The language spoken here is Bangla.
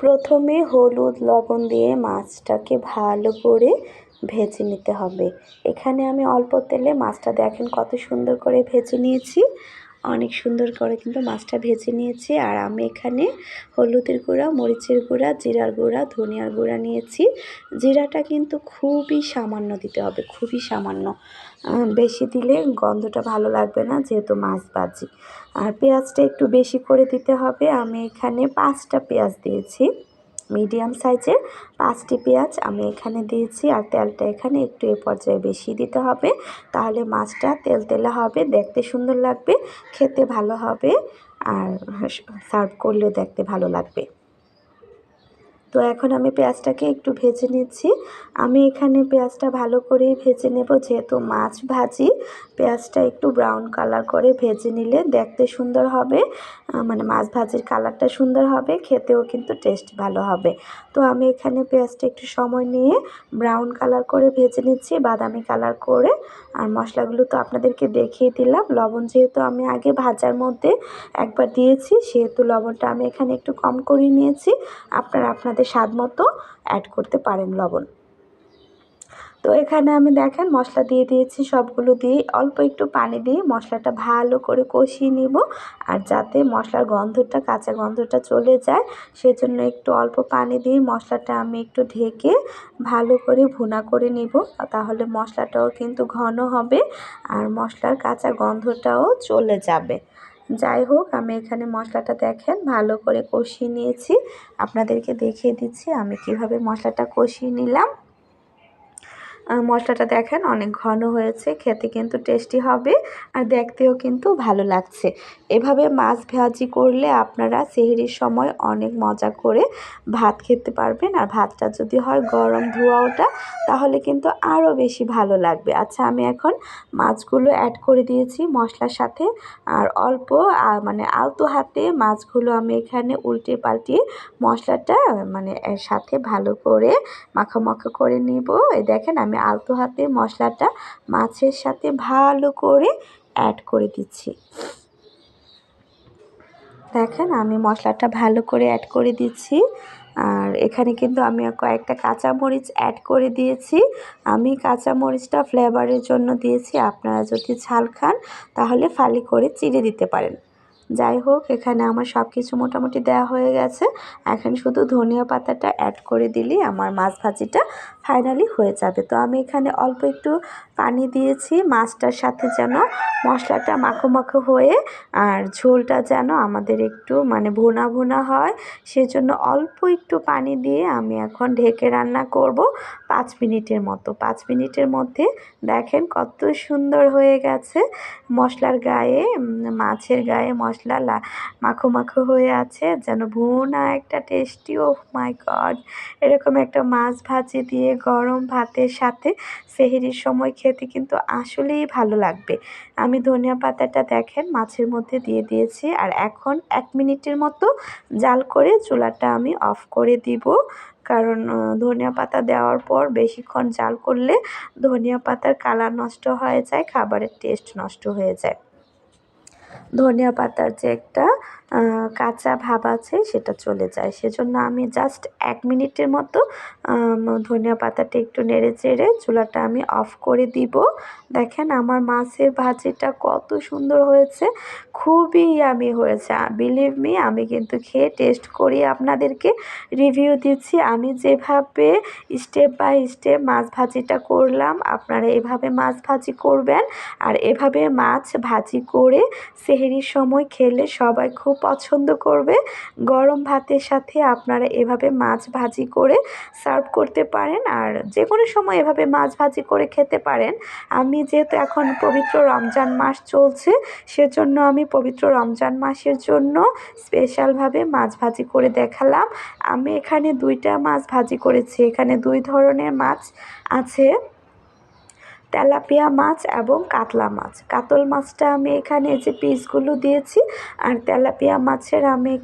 প্রথমে হলুদ লবণ দিয়ে মাছটাকে ভালো করে ভেজে নিতে হবে। এখানে আমি অল্প তেলে মাছটা দেখেন কত সুন্দর করে ভেজে নিয়েছি। অনেক সুন্দর করে কিন্তু মাছটা ভেজে নিয়েছি। আর আমি এখানে হলুদের গুঁড়া, মরিচের গুঁড়া, জিরার গুঁড়া, ধনিয়ার গুঁড়া নিয়েছি। জিরাটা কিন্তু খুবই সামান্য দিতে হবে, খুবই সামান্য। বেশি দিলে গন্ধটা ভালো লাগবে না যেহেতু মাছ ভাজি। আর পেঁয়াজটা একটু বেশি করে দিতে হবে। আমি এখানে পাঁচটা পেঁয়াজ দিয়েছি। মিডিয়াম সাইজের পাঁচটি পেঁয়াজ আমি এখানে দিয়েছি আর তেলটা এখানে একটু এ পর্যায়ে বেশি দিতে হবে। তাহলে মাছটা তেল তেলা হবে, দেখতে সুন্দর লাগবে, খেতে ভালো হবে আর সার্ভ করলেও দেখতে ভালো লাগবে। তো এখন আমি পেঁয়াজটাকে একটু ভেজে নিচ্ছি। আমি এখানে পেঁয়াজটা ভালো করেই ভেজে নেব। যেহেতু মাছ ভাজি, পেঁয়াজটা একটু ব্রাউন কালার করে ভেজে নিলে দেখতে সুন্দর হবে। মানে মাছ ভাজির কালারটা সুন্দর হবে, খেতেও কিন্তু টেস্ট ভালো হবে। তো আমি এখানে পেঁয়াজটা একটু সময় নিয়ে ব্রাউন কালার করে ভেজে নিচ্ছি, বাদামি কালার করে। আর মশলাগুলো তো আপনাদেরকে দেখিয়ে দিলাম। লবণ যেহেতু আমি আগে ভাজার মধ্যে একবার দিয়েছি, সেহেতু লবণটা আমি এখানে একটু কম করে নিয়েছি। আপনারা আপনাদের স্বাদ মতো অ্যাড করতে পারেন লবণ। তো এখানে আমি দেখেন মশলা দিয়ে দিয়েছি সবগুলো দিয়ে অল্প একটু পানি দিয়ে মশলাটা ভালো করে কষিয়ে নিব আর যাতে মশলার গন্ধটা, কাঁচা গন্ধটা চলে যায়, সেজন্য একটু অল্প পানি দিয়ে মশলাটা আমি একটু ঢেকে ভালো করে ভুনা করে নিব। তাহলে মশলাটাও কিন্তু ঘন হবে আর মশলার কাঁচা গন্ধটাও চলে যাবে। যাই হোক, আমি এখানে মশলাটা দেখেন, ভালো করে কষিয়ে নিয়েছি। আপনাদেরকে দেখিয়ে দিচ্ছি আমি কীভাবে মশলাটা কষিয়ে নিলাম। মশলাটা দেখেন অনেক ঘন হয়েছে, খেতে কিন্তু টেস্টি হবে আর দেখতেও কিন্তু ভালো লাগছে। এভাবে মাছ ভাজি করলে আপনারা সেহরির সময় অনেক মজা করে ভাত খেতে পারবেন আর ভাতটা যদি হয় গরম ধোয়া ওটা, তাহলে কিন্তু আরও বেশি ভালো লাগবে। আচ্ছা আমি এখন মাছগুলো অ্যাড করে দিয়েছি মশলার সাথে আর অল্প মানে আলতো হাতে মাছগুলো আমি এখানে উল্টে পাল্টিয়ে মশলাটা মানে সাথে ভালো করে মাখা করে নিব। এই দেখেন আমি আলতো হাতে মশলাটা মাছের সাথে ভালো করে অ্যাড করে দিচ্ছি। দেখেন আমি মশলাটা ভালো করে অ্যাড করে দিচ্ছি। আর এখানে কিন্তু আমি কয়েকটা কাঁচামরিচ অ্যাড করে দিয়েছি। আমি কাঁচামরিচটা ফ্লেভারের জন্য দিয়েছি। আপনারা যদি ঝাল খান, তাহলে ফালি করে চিড়ে দিতে পারেন। যাই হোক, এখানে আমার সব কিছু মোটামুটি দেওয়া হয়ে গেছে। এখন শুধু ধনিয়া পাতাটা অ্যাড করে দিলেই আমার মাছ ভাজিটা ফাইনালি হয়ে যাবে। তো আমি এখানে অল্প একটু পানি দিয়েছি, মাছটার সাথে যেন মশলাটা মাখো মাখো হয়ে আর ঝোলটা যেন আমাদের একটু মানে ভুনা ভোনা হয়, সেজন্য অল্প একটু পানি দিয়ে আমি এখন ঢেকে রান্না করব পাঁচ মিনিটের মতো। পাঁচ মিনিটের মধ্যে দেখেন কত সুন্দর হয়ে গেছে। মশলার গায়ে মাছের গায়ে মশলা মাখো মাখো হয়ে আছে, যেন ভুনা একটা টেস্টি ও মাই গড এরকম একটা মাছ ভাজি দিয়ে গরম ভাতের সাথে সেহেরির সময় খেতে কিন্তু আসলেই ভালো লাগবে। আমি ধনিয়া পাতাটা দেখেন মাছের মধ্যে দিয়ে দিয়েছি, আর এখন এক মিনিটের মতো জাল করে চুলাটা আমি অফ করে দিব। কারণ ধনিয়া পাতা দেওয়ার পর বেশিক্ষণ জাল করলে ধনিয়া পাতার কালার নষ্ট হয়ে যায়, খাবারের টেস্ট নষ্ট হয়ে যায়। ধনিয়া পাতার যে একটা কাঁচা ভাব আছে, সেটা চলে যায়। সেজন্য আমি জাস্ট এক মিনিটের মতো ধনিয়া পাতাটা একটু নেড়ে চেড়ে চুলাটা আমি অফ করে দিব। দেখেন আমার মাছের ভাজিটা কত সুন্দর হয়েছে, খুবই আমি হয়েছে। বিলিভ মি আমি কিন্তু খেয়ে টেস্ট করি আপনাদেরকে রিভিউ দিচ্ছি। আমি যেভাবে স্টেপ বাই স্টেপ মাছ ভাজিটা করলাম, আপনারা এভাবে মাছ ভাজি করবেন। আর এভাবে মাছ ভাজি করে সেহেরির সময় খেলে সবাই খুব পছন্দ করবে। গরম ভাতের সাথে আপনারা এভাবে মাছ ভাজি করে সার্ভ করতে পারেন আর যে কোনো সময় এভাবে মাছ ভাজি করে খেতে পারেন। আমি যেহেতু এখন পবিত্র রমজান মাস চলছে, সেজন্য আমি পবিত্র রমজান মাসের জন্য স্পেশালভাবে মাছ ভাজি করে দেখালাম। আমি এখানে দুইটা মাছ ভাজি করেছি। এখানে দুই ধরনের মাছ আছে। তেলাপিয়া মাছ এবং কাতলা মাছ। কাতল মাছটা আমি এখানে যে পিসগুলো দিয়েছি, আর তেলাপিয়া মাছের আমি